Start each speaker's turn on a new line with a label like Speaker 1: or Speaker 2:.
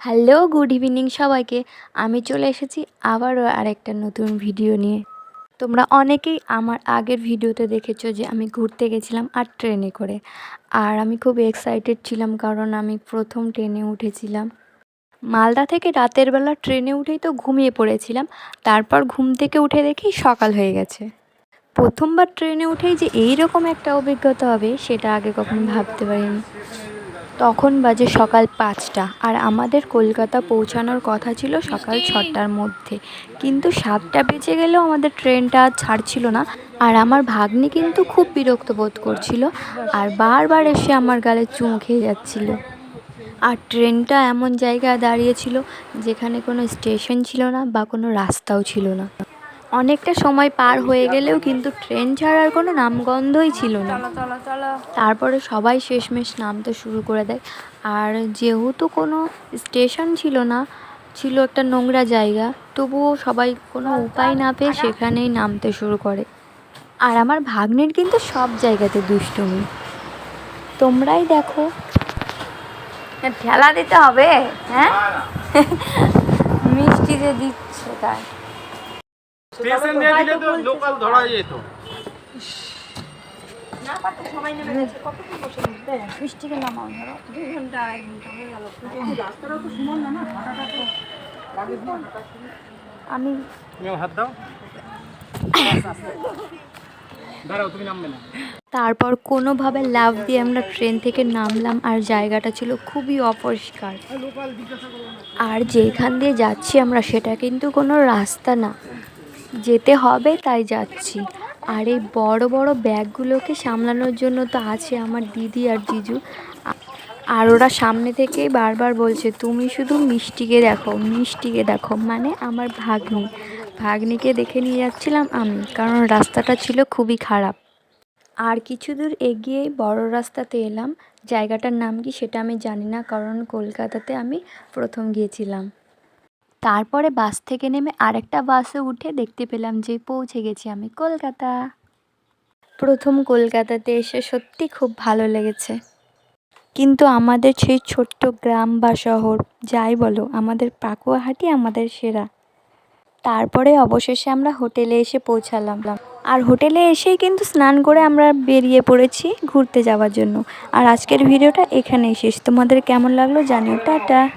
Speaker 1: Hello, good evening সবাইকে। আমি চলে এসেছি আবারও আরেকটা নতুন ভিডিও নিয়ে। তোমরা অনেকেই আমার আগের ভিডিওতে দেখেছ যে আমি ঘুরতে গেছিলাম আর ট্রেনে করে। আর আমি খুব এক্সাইটেড ছিলাম কারণ আমি প্রথম ট্রেনে উঠেছিলাম। মালদা থেকে রাতের বেলা ট্রেনে উঠেই তো ঘুমিয়ে পড়েছিলাম। তারপর ঘুম থেকে উঠে দেখি সকাল হয়ে গেছে। প্রথমবার ট্রেনে উঠেই যে এই রকম একটা অভিজ্ঞতা হবে, সেটা আগে কখনো ভাবতে পারিনি। তখন বাজে সকাল পাঁচটা আর আমাদের কলকাতা পৌঁছানোর কথা ছিল সকাল ছটার মধ্যে। কিন্তু সাতটা বেজে গেলেও আমাদের ট্রেনটা ছাড়ছিল না আর আমার ভাগ্নি কিন্তু খুব বিরক্ত বোধ করছিল আর বারবার এসে আমার গালে চুমু খেয়ে যাচ্ছিল। আর ট্রেনটা এমন জায়গায় দাঁড়িয়েছিল যেখানে কোনো স্টেশন ছিল না বা কোনো রাস্তাও ছিল না। অনেকটা সময় পার হয়ে গেলেও কিন্তু ট্রেন ছাড়ার কোনো নামগন্ধই ছিল না। তারপরে সবাই শেষমেশ নামতে শুরু করে দেয়। আর যেহেতু কোনো স্টেশন ছিল না ছিল একটা নোংরা জায়গা তবুও সবাই কোনো উপায় না পেয়ে সেখানেই নামতে শুরু করে। আর আমার ভাগ্নের কিন্তু সব জায়গাতে দুষ্টুমি। তোমরাই দেখো। ঠেলা দিতে হবে হ্যাঁ? মিষ্টি যে দিচ্ছে তাই
Speaker 2: স্টেশন দিয়ে দিলে তো লোকাল ধরা যেত।
Speaker 1: মিষ্টিকে নামাও ধরো। দুই ঘণ্টা এক ঘণ্টা হয়ে গেল। আমি
Speaker 2: তুমি আমার হাত দাও। দাঁড়াও তুমি নামবে না।
Speaker 1: তারপর কোনোভাবে লাভ দিয়ে আমরা ট্রেন থেকে নামলাম আর জায়গাটা ছিল খুবই অপরিষ্কার। আর যেখান দিয়ে যাচ্ছি আমরা সেটা কিন্তু কোনো রাস্তা না। যেতে হবে, তাই যাচ্ছি। আর এই বড় বড় ব্যাগগুলোকে সামলানোর জন্য তো আছে আমার দিদি আর জিজু। আর ওরা সামনে থেকেই বারবার বলছে, তুমি শুধু মিষ্টিকে দেখো মিষ্টিকে দেখো। মানে আমার ভাগ্নি। ভাগ্নিকে দেখে নিয়ে যাচ্ছিলাম আমি, কারণ রাস্তাটা ছিল খুবই খারাপ। আর কিছু দূর এগিয়েই বড় রাস্তাতে এলাম। জায়গাটার নাম কি সেটা আমি জানি না, কারণ কলকাতাতে আমি প্রথম গিয়েছিলাম। তারপরে বাস থেকে নেমে আরেকটা বাসে উঠে দেখতে পেলাম যে পৌঁছে গেছি আমি কলকাতা। প্রথম কলকাতাতে এসে সত্যি খুব ভালো লেগেছে। কিন্তু আমাদের সেই ছোট্ট গ্রাম বা শহর, যাই বলো, আমাদের পাকুয়াহাটি আমাদের সেরা। তারপরে অবশেষে আমরা হোটেলে এসে পৌঁছালাম। আর হোটেলে এসেই কিন্তু স্নান করে আমরা বেরিয়ে পড়েছি ঘুরতে যাওয়ার জন্য। আর আজকের ভিডিওটা এখানেই শেষ। তোমাদের কেমন লাগল জানিও। টাটা।